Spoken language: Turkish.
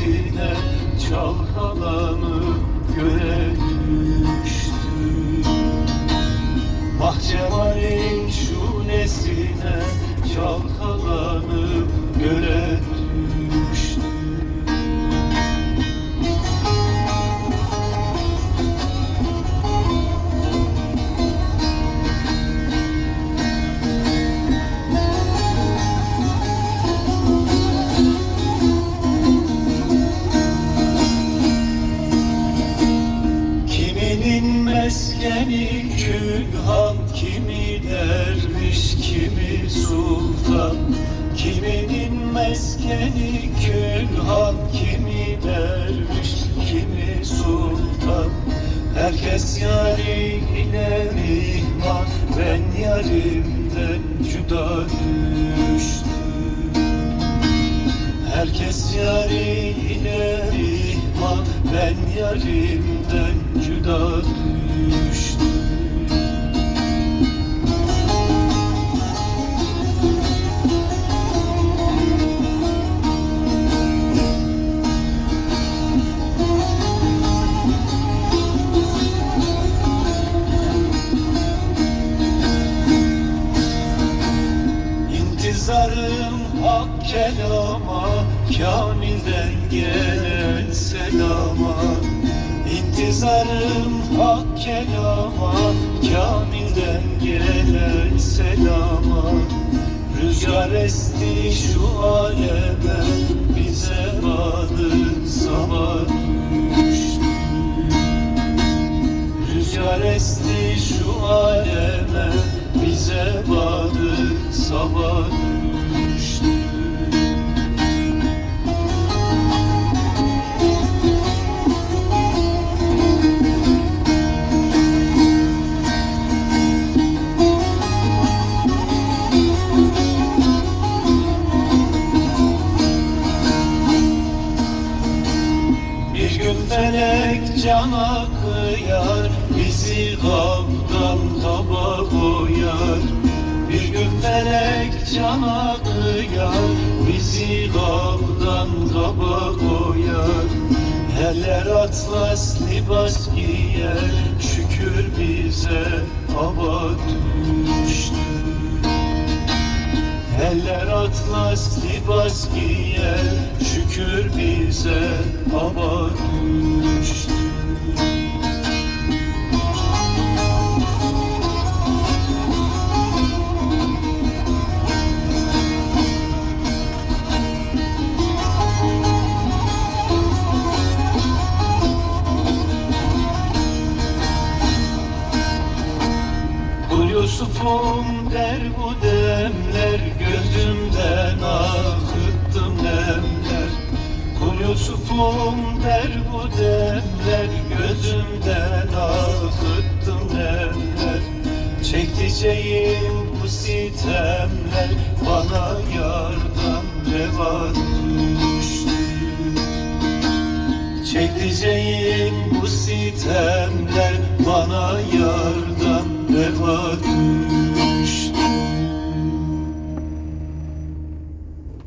sevimden meskeni külhan, kimi derviş, kimi sultan. Kiminin meskeni külhan, kimi derviş, kimi sultan. Herkes yariyle mihman, ben yarimden cüda düştüm. Herkes yariyle ihmal Ben yarimden hak kelama Kamilden gelen selama. İntizarım hak kelama Kamilden gelen selama. Rüzgar esti şu aleme Bize vardı sabah düştü. Rüzgar esti şu aleme cana kıyar Bizi gamdan kaba koyar. Bir gün felek cana kıyar Bizi gamdan kaba koyar. Eller atlas libas giyer Şükür bize hava düştü. Eller atlas libas giyer Şükür bize hava Yusuf'um der bu demler Gözümden akıttım nemler. Kul Yusuf'um der bu demler Gözümden akıttım nemler. Çekeceğim bu sitemler Bana yardan reva düştü Çekeceğim bu sitemler bana yardan reva